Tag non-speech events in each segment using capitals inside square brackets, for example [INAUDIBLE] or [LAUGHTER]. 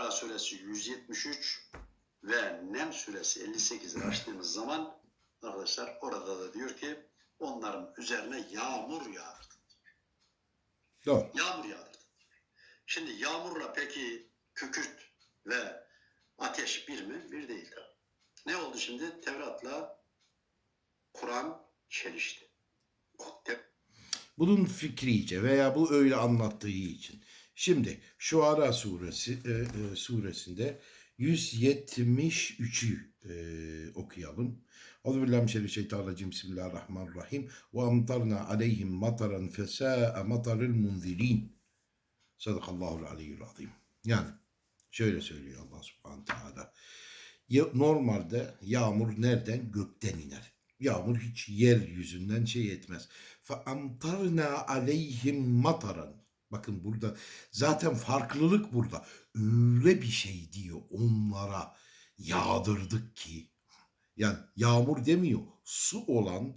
Şuara suresi 173 ve Nem suresi 58'i açtığımız zaman arkadaşlar orada da diyor ki onların üzerine yağmur yağdırdı. Doğru. Yağmur yağdırdı. Şimdi yağmurla peki kükürt ve ateş bir mi? Bir değil tabii. Ne oldu şimdi? Tevrat'la Kur'an çelişti. Bunun fikrice veya bu öyle anlattığı için. Şimdi şu Ara suresi e, e, suresinde 173'ü e, okuyalım. Euzubillahimineşşeytanirracim. Bismillahirrahmanirrahim. Ve amtarna aleyhim mataran fesâe mataril munzirin. Sadakallahul aliyyul azim. Yani şöyle söylüyor Allah subhanahu teala. Normalde yağmur nereden? Gökten iner. Yağmur hiç yeryüzünden şey etmez. Fe amtarna aleyhim mataran. Bakın burada zaten farklılık burada. Öyle bir şey diyor onlara yağdırdık ki. Yani yağmur demiyor. Su olan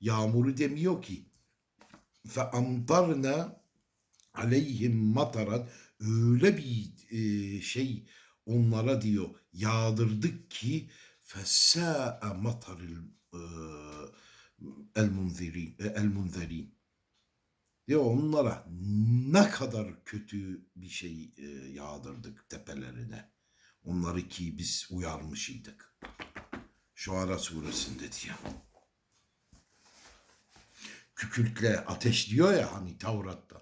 yağmuru demiyor ki. Fe amtarna aleyhim mataran öyle bir e, şey onlara diyor yağdırdık ki fesâe mataril e, el munzirin e, e, diyor onlara ne kadar kötü bir şey e, yağdırdık tepelerine onları ki biz uyarmışydık Şuara suresinde diyor kükürtle ateş diyor ya hani Tevrat'ta.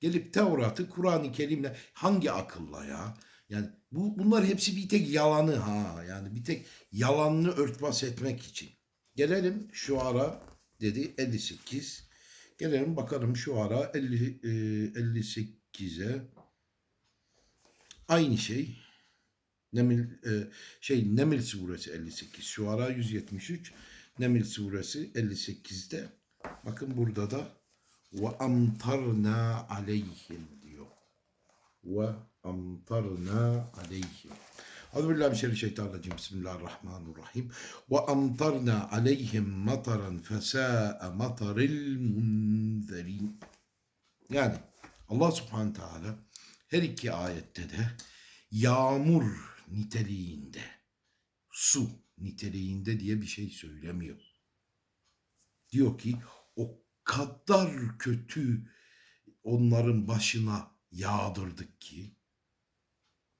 Gelip Tevrat'ı Kur'an-ı Kerim'le hangi akılla ya? Yani bu bunlar hepsi bir tek yalanı ha. Yani bir tek yalanını örtbas etmek için. Gelelim şu ara dedi 58. Gelelim bakalım şu ara 50, e, 58'e. Aynı şey. Nemil e, şey Nemil suresi 58. Şu ara 173. Nemil suresi 58'de. Bakın burada da ve amtarna aleyhim diyor. Ve amtarna aleyhim. Euzubillahimineşşeytanirracim. Bismillahirrahmanirrahim. Ve amtarna aleyhim mataran fesâe mataril munzerin. Yani Allah subhanahu teala her iki ayette de yağmur niteliğinde, su niteliğinde diye bir şey söylemiyor. Diyor ki o kadar kötü onların başına yağdırdık ki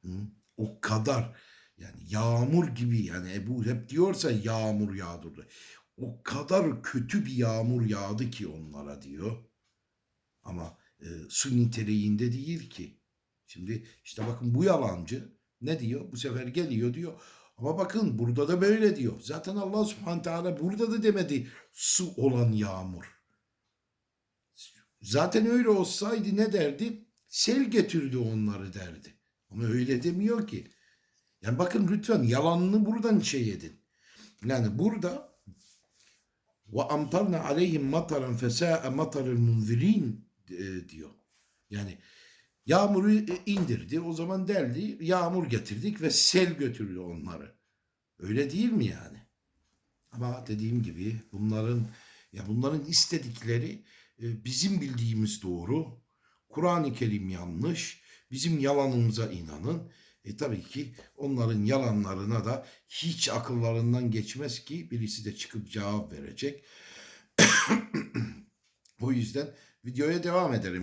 hı, o kadar yani yağmur gibi yani Ebu hep diyorsa yağmur yağdırdı. O kadar kötü bir yağmur yağdı ki onlara diyor. Ama e, su niteliğinde değil ki. Şimdi işte bakın bu yalancı ne diyor? Bu sefer geliyor diyor. Ama bakın burada da böyle diyor. Zaten Allah subhanahu teala burada da demedi su olan yağmur. Zaten öyle olsaydı ne derdi? Sel getirdi onları derdi. Ama öyle demiyor ki. Yani bakın lütfen yalanını buradan şey edin. Yani burada ve amtarna aleyhim mataran fesâe mataril munzirin e, diyor. Yani yağmuru indirdi. O zaman derdi yağmur getirdik ve sel götürdü onları. Öyle değil mi yani? Ama dediğim gibi bunların ya bunların istedikleri e, bizim bildiğimiz doğru. Kur'an-ı Kerim yanlış. Bizim yalanımıza inanın. E tabii ki onların yalanlarına da hiç akıllarından geçmez ki birisi de çıkıp cevap verecek. [COUGHS] o yüzden videoya devam edelim.